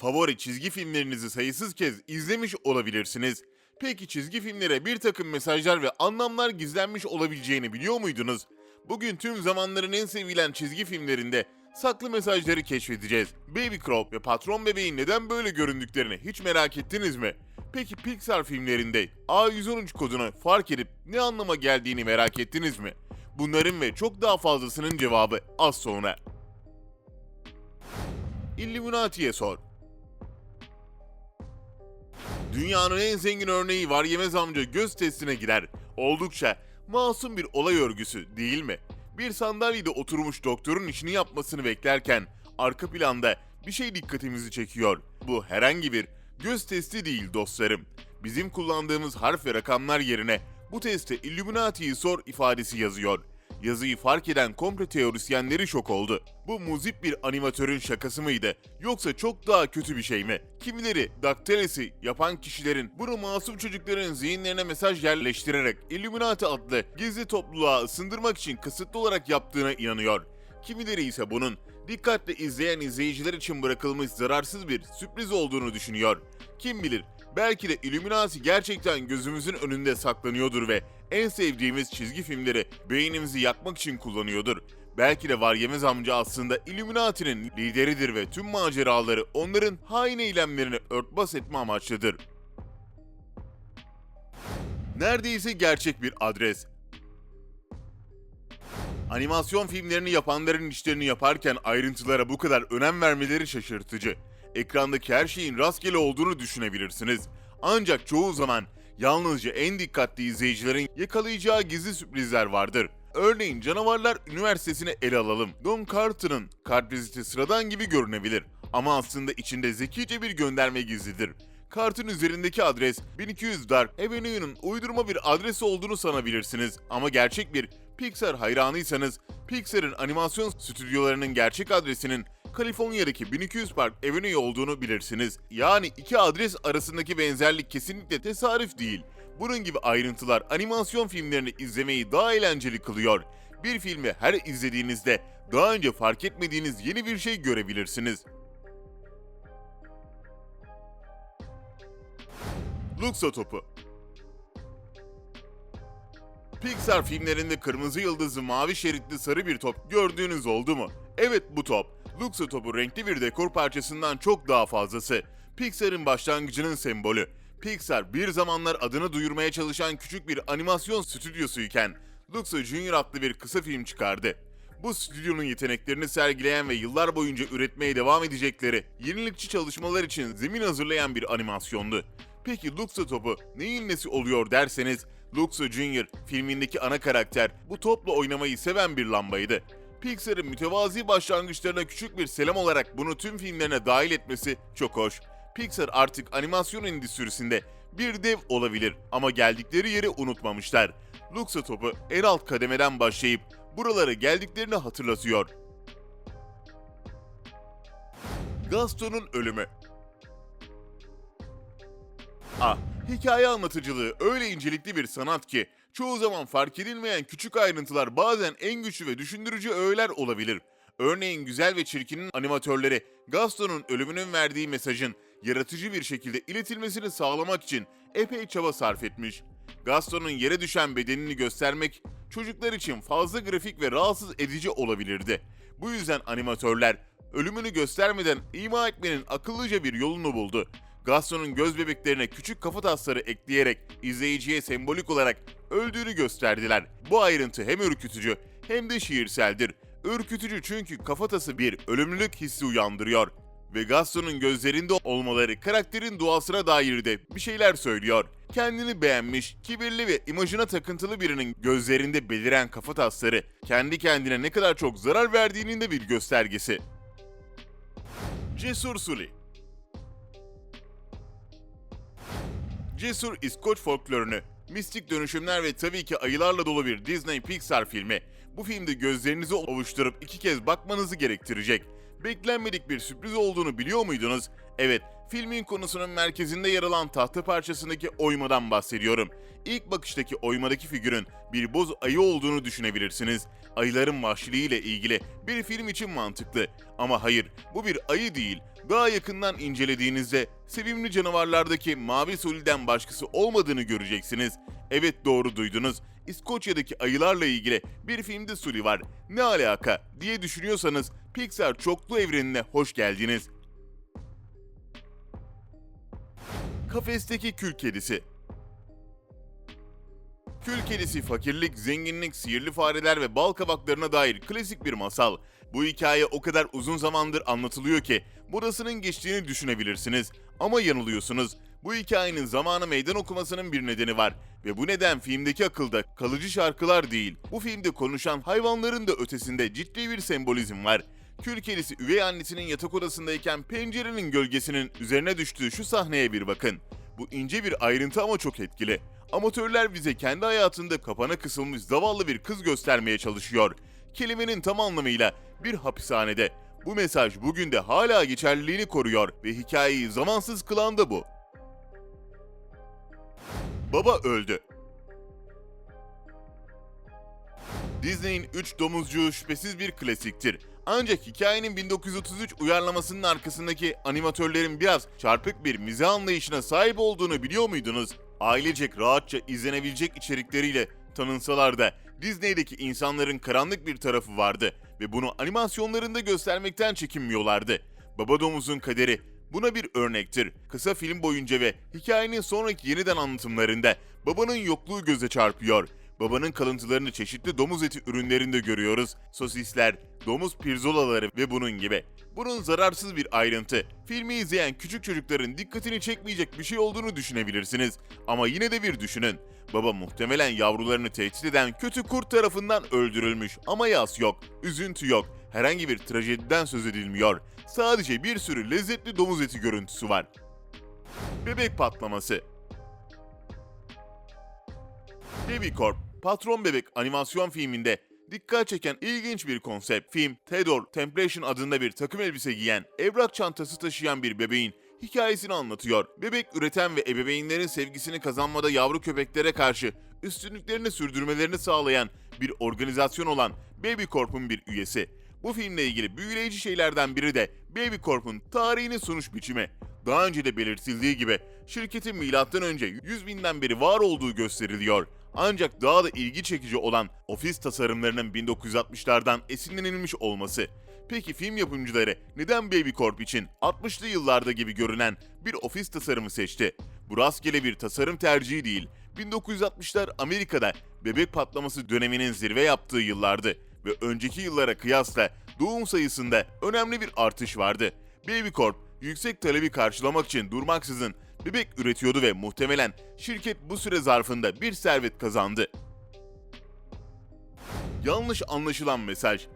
Favori çizgi filmlerinizi sayısız kez izlemiş olabilirsiniz. Peki çizgi filmlere bir takım mesajlar ve anlamlar gizlenmiş olabileceğini biliyor muydunuz? Bugün tüm zamanların en sevilen çizgi filmlerinde saklı mesajları keşfedeceğiz. Baby Crow ve Patron Bebeğin neden böyle göründüklerini hiç merak ettiniz mi? Peki Pixar filmlerinde A113 kodunu fark edip ne anlama geldiğini merak ettiniz mi? Bunların ve çok daha fazlasının cevabı az sonra. Illuminati'ye sor. Dünyanın en zengin örneği var yemez amca göz testine girer. Oldukça masum bir olay örgüsü değil mi? Bir sandalyede oturmuş doktorun işini yapmasını beklerken arka planda bir şey dikkatimizi çekiyor. Bu herhangi bir göz testi değil dostlarım. Bizim kullandığımız harf ve rakamlar yerine bu teste Illuminati'yi sor ifadesi yazıyor. Yazıyı fark eden komple teorisyenleri şok oldu. Bu muzip bir animatörün şakası mıydı? Yoksa çok daha kötü bir şey mi? Kimileri Dakteles'i yapan kişilerin bunu masum çocukların zihinlerine mesaj yerleştirerek Illuminati adlı gizli topluluğa ısındırmak için kasıtlı olarak yaptığına inanıyor. Kimileri ise bunun dikkatle izleyen izleyiciler için bırakılmış zararsız bir sürpriz olduğunu düşünüyor. Kim bilir belki de Illuminati gerçekten gözümüzün önünde saklanıyordur ve en sevdiğimiz çizgi filmleri beynimizi yakmak için kullanıyordur. Belki de var yemez amca aslında Illuminati'nin lideridir ve tüm maceraları onların hain eylemlerini örtbas etme amaçlıdır. Neredeyse gerçek bir adres. Animasyon filmlerini yapanların işlerini yaparken ayrıntılara bu kadar önem vermeleri şaşırtıcı. Ekrandaki her şeyin rastgele olduğunu düşünebilirsiniz. Ancak çoğu zaman yalnızca en dikkatli izleyicilerin yakalayacağı gizli sürprizler vardır. Örneğin Canavarlar Üniversitesi'ni ele alalım. Don Carter'ın kartviziti sıradan gibi görünebilir ama aslında içinde zekice bir gönderme gizlidir. Kartın üzerindeki adres 1200 Dark Avenue'nun uydurma bir adresi olduğunu sanabilirsiniz ama gerçek bir Pixar hayranıysanız Pixar'ın animasyon stüdyolarının gerçek adresinin Kaliforniya'daki 1200 Park Avenue olduğunu bilirsiniz. Yani iki adres arasındaki benzerlik kesinlikle tesadüf değil. Bunun gibi ayrıntılar animasyon filmlerini izlemeyi daha eğlenceli kılıyor. Bir filmi her izlediğinizde daha önce fark etmediğiniz yeni bir şey görebilirsiniz. Luxo topu Pixar filmlerinde kırmızı yıldızlı mavi şeritli sarı bir top gördüğünüz oldu mu? Evet bu top. Luxo topu renkli bir dekor parçasından çok daha fazlası. Pixar'ın başlangıcının sembolü. Pixar bir zamanlar adını duyurmaya çalışan küçük bir animasyon stüdyosuyken Luxo Junior adlı bir kısa film çıkardı. Bu stüdyonun yeteneklerini sergileyen ve yıllar boyunca üretmeye devam edecekleri yenilikçi çalışmalar için zemin hazırlayan bir animasyondu. Peki Luxo topu neyin nesi oluyor derseniz Luxo Junior filmindeki ana karakter bu topla oynamayı seven bir lambaydı. Pixar'ın mütevazi başlangıçlarına küçük bir selam olarak bunu tüm filmlerine dahil etmesi çok hoş. Pixar artık animasyon endüstrisinde bir dev olabilir ama geldikleri yeri unutmamışlar. Luxo topu en alt kademeden başlayıp buralara geldiklerini hatırlatıyor. Gaston'un ölümü Ah, hikaye anlatıcılığı öyle incelikli bir sanat ki çoğu zaman fark edilmeyen küçük ayrıntılar bazen en güçlü ve düşündürücü öğeler olabilir. Örneğin Güzel ve Çirkin'in animatörleri Gaston'un ölümünün verdiği mesajın yaratıcı bir şekilde iletilmesini sağlamak için epey çaba sarf etmiş. Gaston'un yere düşen bedenini göstermek çocuklar için fazla grafik ve rahatsız edici olabilirdi. Bu yüzden animatörler ölümünü göstermeden ima etmenin akıllıca bir yolunu buldu. Gaston'un göz bebeklerine küçük kafa tasları ekleyerek izleyiciye sembolik olarak öldüğünü gösterdiler. Bu ayrıntı hem ürkütücü hem de şiirseldir. Ürkütücü çünkü kafatası bir ölümlülük hissi uyandırıyor. Ve Gaston'un gözlerinde olmaları karakterin doğasına dair de bir şeyler söylüyor. Kendini beğenmiş, kibirli ve imajına takıntılı birinin gözlerinde beliren kafa tasları kendi kendine ne kadar çok zarar verdiğinin de bir göstergesi. Cesur Sully Cesur İskoç folklorunu, mistik dönüşümler ve tabii ki ayılarla dolu bir Disney Pixar filmi. Bu filmde gözlerinizi ovuşturup iki kez bakmanızı gerektirecek. Beklenmedik bir sürpriz olduğunu biliyor muydunuz? Evet, Filmin konusunun merkezinde yer alan tahta parçasındaki oymadan bahsediyorum. İlk bakıştaki oymadaki figürün bir boz ayı olduğunu düşünebilirsiniz. Ayıların vahşiliğiyle ilgili bir film için mantıklı. Ama hayır, bu bir ayı değil. Daha yakından incelediğinizde sevimli canavarlardaki mavi soliden başkası olmadığını göreceksiniz. Evet doğru duydunuz. İskoçya'daki ayılarla ilgili bir filmde Sully var. Ne alaka diye düşünüyorsanız Pixar çoklu evrenine hoş geldiniz. Kafesteki kül kedisi Kül kedisi fakirlik, zenginlik, sihirli fareler ve bal kabaklarına dair klasik bir masal. Bu hikaye o kadar uzun zamandır anlatılıyor ki burasının geçtiğini düşünebilirsiniz. Ama yanılıyorsunuz. Bu hikayenin zamana meydan okumasının bir nedeni var. Ve bu neden filmdeki akılda kalıcı şarkılar değil, bu filmde konuşan hayvanların da ötesinde ciddi bir sembolizm var. Kül kedisi üvey annesinin yatak odasındayken pencerenin gölgesinin üzerine düştüğü şu sahneye bir bakın. Bu ince bir ayrıntı ama çok etkili. Amatörler bize kendi hayatında kapana kısılmış zavallı bir kız göstermeye çalışıyor. Kelimenin tam anlamıyla bir hapishanede. Bu mesaj bugün de hala geçerliliğini koruyor ve hikayeyi zamansız kılan da bu. Baba öldü. Disney'in 3 domuzcuğu şüphesiz bir klasiktir. Ancak hikayenin 1933 uyarlamasının arkasındaki animatörlerin biraz çarpık bir mizah anlayışına sahip olduğunu biliyor muydunuz? Ailecek rahatça izlenebilecek içerikleriyle tanınsalar da Disney'deki insanların karanlık bir tarafı vardı ve bunu animasyonlarında göstermekten çekinmiyorlardı. Baba Domuz'un kaderi buna bir örnektir. Kısa film boyunca ve hikayenin sonraki yeniden anlatımlarında babanın yokluğu göze çarpıyor. Babanın kalıntılarını çeşitli domuz eti ürünlerinde görüyoruz. Sosisler, domuz pirzolaları ve bunun gibi. Bunun zararsız bir ayrıntı. Filmi izleyen küçük çocukların dikkatini çekmeyecek bir şey olduğunu düşünebilirsiniz. Ama yine de bir düşünün. Baba muhtemelen yavrularını tehdit eden kötü kurt tarafından öldürülmüş ama yas yok, üzüntü yok, herhangi bir trajediden söz edilmiyor. Sadece bir sürü lezzetli domuz eti görüntüsü var. Bebek patlaması Baby Corp, Patron Bebek animasyon filminde dikkat çeken ilginç bir konsept. Film, Tedor Temptation adında bir takım elbise giyen, evrak çantası taşıyan bir bebeğin hikayesini anlatıyor. Bebek üreten ve ebeveynlerin sevgisini kazanmada yavru köpeklere karşı üstünlüklerini sürdürmelerini sağlayan bir organizasyon olan Baby Corp'un bir üyesi. Bu filmle ilgili büyüleyici şeylerden biri de Baby Corp'un tarihini sunuş biçimi. Daha önce de belirtildiği gibi şirketin milattan önce 100 binden beri var olduğu gösteriliyor. Ancak daha da ilgi çekici olan ofis tasarımlarının 1960'lardan esinlenilmiş olması. Peki film yapımcıları neden Baby Corp için 60'lı yıllarda gibi görünen bir ofis tasarımı seçti? Bu rastgele bir tasarım tercihi değil. 1960'lar Amerika'da bebek patlaması döneminin zirve yaptığı yıllardı ve önceki yıllara kıyasla doğum sayısında önemli bir artış vardı. Baby Corp yüksek talebi karşılamak için durmaksızın bebek üretiyordu ve muhtemelen şirket bu süre zarfında bir servet kazandı. Yanlış anlaşılan mesaj.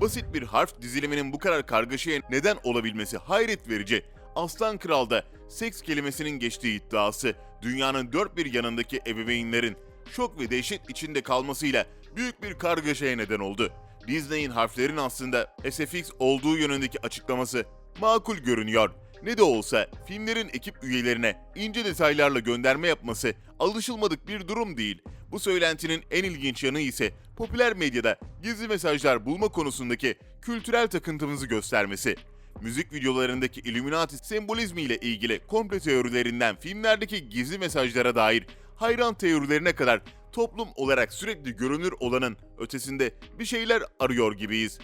Basit bir harf diziliminin bu kadar kargaşaya neden olabilmesi hayret verici. Aslan Kral'da seks kelimesinin geçtiği iddiası dünyanın dört bir yanındaki ebeveynlerin şok ve dehşet içinde kalmasıyla büyük bir kargaşaya neden oldu. Disney'in harflerin aslında SFX olduğu yönündeki açıklaması makul görünüyor. Ne de olsa filmlerin ekip üyelerine ince detaylarla gönderme yapması alışılmadık bir durum değil. Bu söylentinin en ilginç yanı ise popüler medyada gizli mesajlar bulma konusundaki kültürel takıntımızı göstermesi. Müzik videolarındaki Illuminati sembolizmi ile ilgili komplo teorilerinden filmlerdeki gizli mesajlara dair hayran teorilerine kadar toplum olarak sürekli görünür olanın ötesinde bir şeyler arıyor gibiyiz.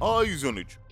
A113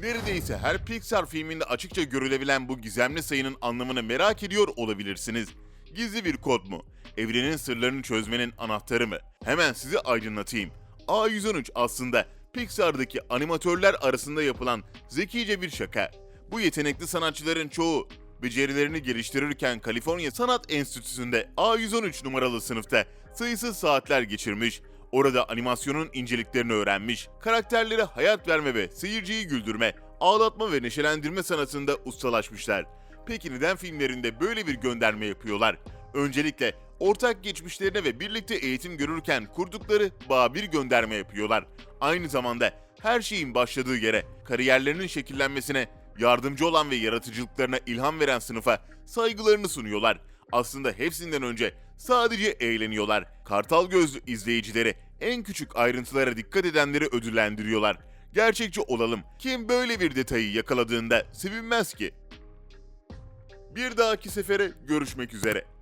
Neredeyse her Pixar filminde açıkça görülebilen bu gizemli sayının anlamını merak ediyor olabilirsiniz. Gizli bir kod mu? Evrenin sırlarını çözmenin anahtarı mı? Hemen sizi aydınlatayım. A113 aslında Pixar'daki animatörler arasında yapılan zekice bir şaka. Bu yetenekli sanatçıların çoğu becerilerini geliştirirken Kaliforniya Sanat Enstitüsü'nde A113 numaralı sınıfta sayısız saatler geçirmiş, orada animasyonun inceliklerini öğrenmiş, karakterlere hayat verme ve seyirciyi güldürme, ağlatma ve neşelendirme sanatında ustalaşmışlar. Peki neden filmlerinde böyle bir gönderme yapıyorlar? Öncelikle ortak geçmişlerine ve birlikte eğitim görürken kurdukları bağ bir gönderme yapıyorlar. Aynı zamanda her şeyin başladığı yere, kariyerlerinin şekillenmesine yardımcı olan ve yaratıcılıklarına ilham veren sınıfa saygılarını sunuyorlar. Aslında hepsinden önce sadece eğleniyorlar. Kartal gözlü izleyicileri en küçük ayrıntılara dikkat edenleri ödüllendiriyorlar. Gerçekçi olalım. Kim böyle bir detayı yakaladığında sevinmez ki? Bir dahaki sefere görüşmek üzere.